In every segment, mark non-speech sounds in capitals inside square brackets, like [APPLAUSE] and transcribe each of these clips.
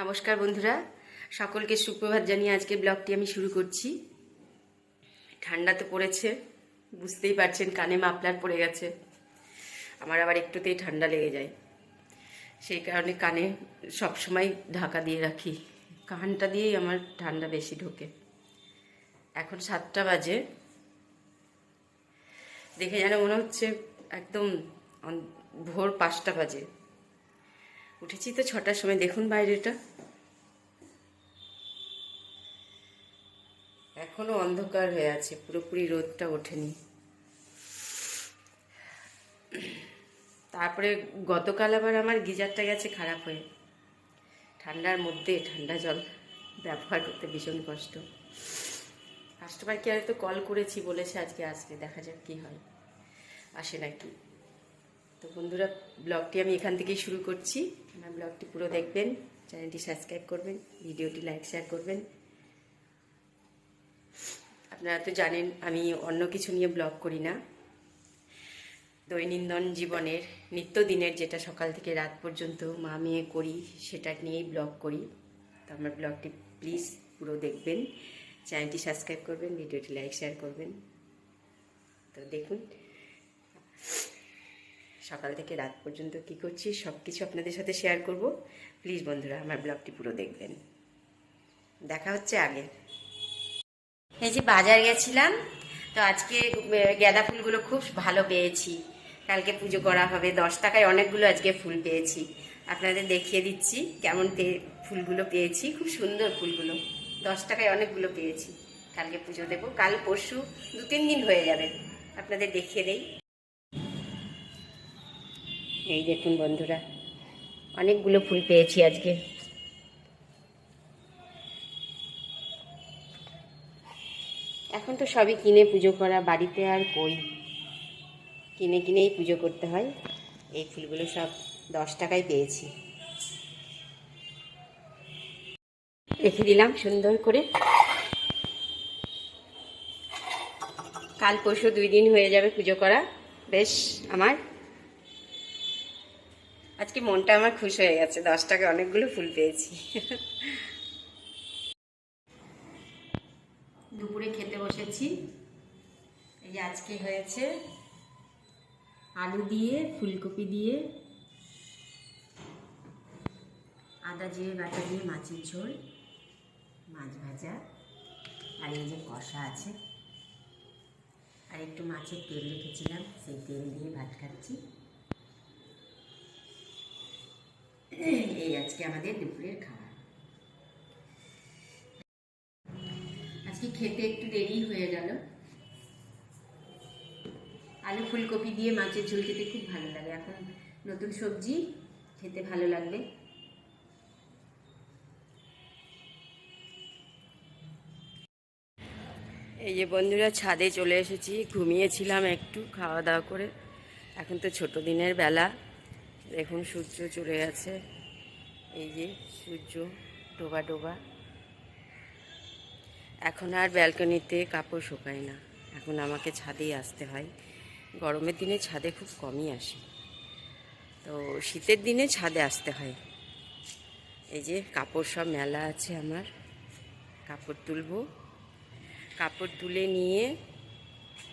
নমস্কার বন্ধুরা, সকলকে সুপ্রভাত জানিয়ে আজকে ব্লগটি আমি শুরু করছি। ঠান্ডা তো পড়েছে, বুঝতেই পারছেন কানে মাফলার পড়ে গেছে। আমার আবার একটুতেই ঠান্ডা লেগে যায়। সেই কারণে কানে সবসময় ঢাকা দিয়ে রাখি। কানটা দিয়েই আমার ঠান্ডা বেশি ঢোকে। এখন সাতটা বাজে। দেখে যেন মনে হচ্ছে একদম ভোর পাঁচটা বাজে। উঠেছি তো ছটার সময়, দেখুন বাইরেটা। এখনও অন্ধকার হয়ে আছে, পুরোপুরি রোদটা ওঠেনি। তারপরে গতকাল আবার আমার গিজারটা গেছে খারাপ হয়ে। ঠান্ডার মধ্যে ঠান্ডা জল ব্যবহার করতে ভীষণ কষ্ট। কাস্টমার কেয়ারে তো কল করেছি, বলেছে আজকে আসবে দেখা যাক কি হয়, আসে নাকি। তো বন্ধুরা, ব্লগটি আমি এখান থেকেই শুরু করছি। আমার ব্লগটি পুরো দেখবেন, চ্যানেলটি সাবস্ক্রাইব করবেন, ভিডিওটি লাইক, শেয়ার করবেন। আপনারা তো জানেন, আমি অন্য কিছু নিয়ে ব্লগ করি না। দৈনন্দিন জীবনের, নিত্যদিনের যেটা সকাল থেকে রাত পর্যন্ত মা মেয়ে করি, সেটা নিয়েই ব্লগ করি। তো আমার ব্লগটি প্লিজ পুরো দেখবেন, চ্যানেলটি সাবস্ক্রাইব করবেন, ভিডিওটি লাইক, শেয়ার করবেন। তো দেখুন, সকাল থেকে রাত পর্যন্ত কি করছি সব কিছু আপনাদের সাথে শেয়ার করব। প্লিজ বন্ধুরা, আমার ব্লগটি পুরো দেখবেন। দেখা হচ্ছে আগে। এই যে বাজার গেছিলাম, তো আজকে গাঁদা ফুলগুলো খুব ভালো পেয়েছি। কালকে পুজো করা হবে, দশ টাকায় অনেকগুলো আজকে ফুল পেয়েছি। আপনাদের দেখিয়ে দিচ্ছি কেমন ফুলগুলো পেয়েছি, খুব সুন্দর ফুলগুলো। দশ টাকায় অনেকগুলো পেয়েছি। কালকে পুজো দেবো, কাল পরশু দু তিন দিন হয়ে যাবে। আপনাদের দেখিয়ে দেই। এই দেখুন বন্ধুরা, অনেকগুলো ফুল পেয়েছি আজকে। তো সবই কিনে পুজো করা, বাড়িতে আর কই। কিনে কিনেই পুজো করতে হয়। এই ফুলগুলো সব দশ টাকায় পেয়েছি। রেখে দিলাম সুন্দর করে। কাল পরশু দুই দিন হয়ে যাবে পুজো করা। বেশ, আমার। আজকে মনটা আমার খুশ হয়ে গেছে। দশ টাকা অনেকগুলো ফুল পেয়েছি দুপুরে বসেছি এই আজকে হয়েছে আলু দিয়ে, ফুলকপি দিয়ে, আদা জিরে, বাটা দিয়ে মাছের ঝোল, মাছ ভাজা, আর এই যে কষা আছে। আর একটু মাছের তেল রেখেছিলাম, সেই তেল দিয়ে ভাত খাচ্ছি। এই আজকে আমাদের দুপুরের খাবার। আজকে খেতে একটু দেরি হয়ে গেল। আলু ফুলকপি দিয়ে মাছের ঝোল খেতে খুব ভালো লাগে। এখন নতুন সবজি খেতে ভালো লাগবে। এই যে বন্ধুরা, ছাদে চলে এসেছি। ঘুমিয়েছিলাম একটু খাওয়া দাওয়া করে। এখন তো ছোট দিনের বেলা। দেখুন সূর্য চলে গেছে। এই যে সূর্য, ডোবা ডোবা। এখন আর ব্যালকনিতে কাপড় শুকায় না। এখন আমাকে ছাদেই আসতে হয়। গরমের দিনে ছাদে খুব কমই আসি। তো শীতের দিনে ছাদে আসতে হয়। এই যে কাপড় সব মেলা আছে আমার। কাপড় তুলবো। কাপড় তুলে নিয়ে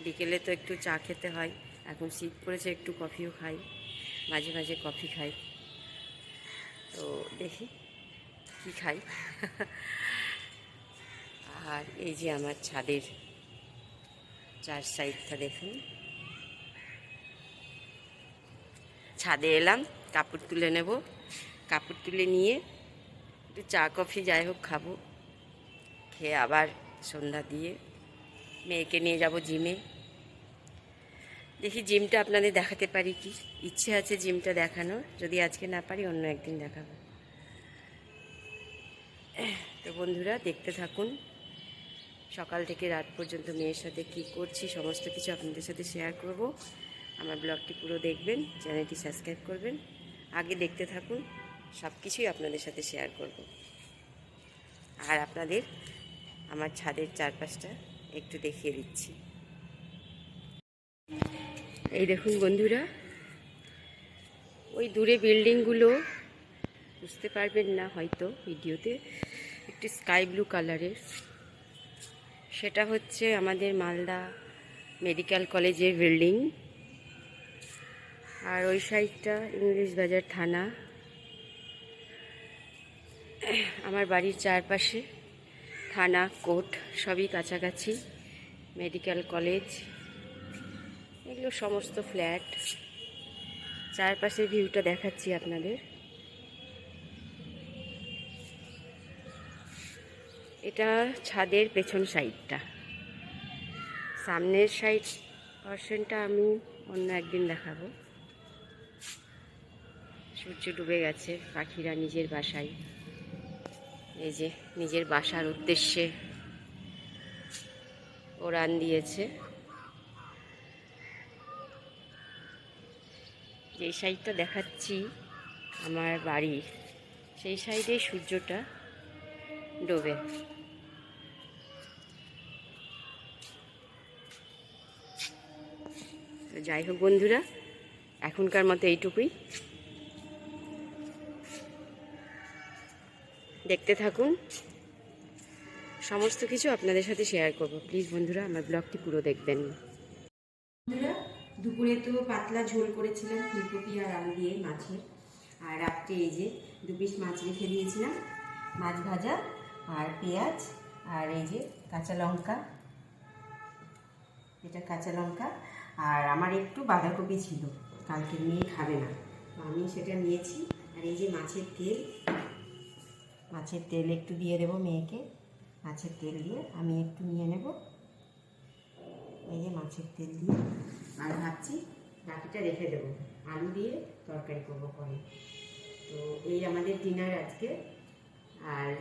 বিকেলে তো একটু চা খেতে হয়। এখন শীত পড়েছে, একটু কফিও খাই। মাঝে মাঝে কফি খাই। তো দেখি কি খাই। [LAUGHS] আর এই যে আমার ছাদের চার সাইডটা দেখুন। ছাদে এলাম, কাপড় তুলে নেব। কাপড় তুলে নিয়ে একটু চা, কফি যাই হোক খাব। খেয়ে আবার সন্ধ্যা দিয়ে মেয়েকে নিয়ে যাব জিমে। দেখি জিমটা আপনাদের দেখাতে পারি কি? ইচ্ছে আছে জিমটা দেখানোর। যদি আজকে না পারি, অন্য একদিন দেখাবো। তো বন্ধুরা, দেখতে থাকুন। সকাল থেকে রাত পর্যন্ত মেয়ের সাথে কি করছি, সমস্ত কিছু আপনাদের সাথে শেয়ার করব। আমার ব্লগটি পুরো দেখবেন চ্যানেলটি সাবস্ক্রাইব করবেন। আগে দেখতে থাকুন সব কিছুই আপনাদের সাথে শেয়ার করব। আর আপনাদের আমার ছাদের চারপাশটা একটু দেখিয়ে দিচ্ছি। এই দেখুন বন্ধুরা, ওই দূরে বিল্ডিংগুলো, বুঝতে পারবেন না হয়তো ভিডিওতে, একটি স্কাই ব্লু কালারের সেটা হচ্ছে আমাদের মালদা মেডিকেল কলেজের বিল্ডিং। আর ওই সাইডটা ইংলিশ বাজার থানা। আমার বাড়ির চারপাশে থানা, কোর্ট সবই কাছাকাছি, মেডিকেল কলেজ, এগুলো সমস্ত ফ্ল্যাট। চারপাশের ভিউটা দেখাচ্ছি আপনাদের। এটা ছাদের পেছন সাইডটা। সামনের সাইড পার্সেন্টটা আমি অন্য একদিন দেখাবো। সূর্য ডুবে গেছে, পাখিরা নিজের বাসায়। এই যে নিজের বাসার উদ্দেশ্যে ওড়ান দিয়েছে। যেই সাইডটা দেখাচ্ছি আমার বাড়ির সেই সাইডে সূর্যটা ডোবে। তো যাই হোক বন্ধুরা, এখনকার মতো এইটুকুই। দেখতে থাকুন। সমস্ত কিছু আপনাদের সাথে শেয়ার করব। প্লিজ বন্ধুরা, আমার ব্লগটি পুরো দেখবেন। বন্ধুরা, দুপুরে তো পাতলা ঝোল করেছিলাম, ফুলকপি আর আলু দিয়ে মাছের। আর রাত্রে এই যে দু পিস মাছ রেখে দিয়েছিলাম, মাছ ভাজা আর পেঁয়াজ আর এই যে কাঁচা লঙ্কা। এটা কাঁচা লঙ্কা আর আমার একটু বাঁধাকপি ছিল, কালকে মেয়ে খাবে না। আমি সেটা নিয়েছি, আর এই যে মাছের তেল মাছের তেল একটু দিয়ে দেবো মেয়েকে। মাছের তেল দিয়ে আমি একটু নিয়ে নেব। এই যে মাছের তেল দিয়ে আর ভাবছি বাকিটা রেখে দেবো। আলু দিয়ে তরকারি করব পরে। তো এই আমাদের ডিনার আজকে। আর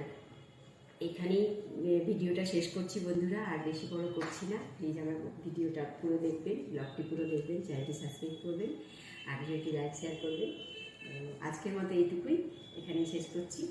এখানেই ভিডিওটা শেষ করছি বন্ধুরা, আর বেশি বড় করছি না। প্লিজ আমার ভিডিওটা পুরো দেখবেন ব্লগটি পুরো দেখবেন চ্যানেলটি সাবস্ক্রাইব করবেন, আর ভিডিওটি লাইক শেয়ার করবেন। আজকের মতো এইটুকুই, এখানেই শেষ করছি।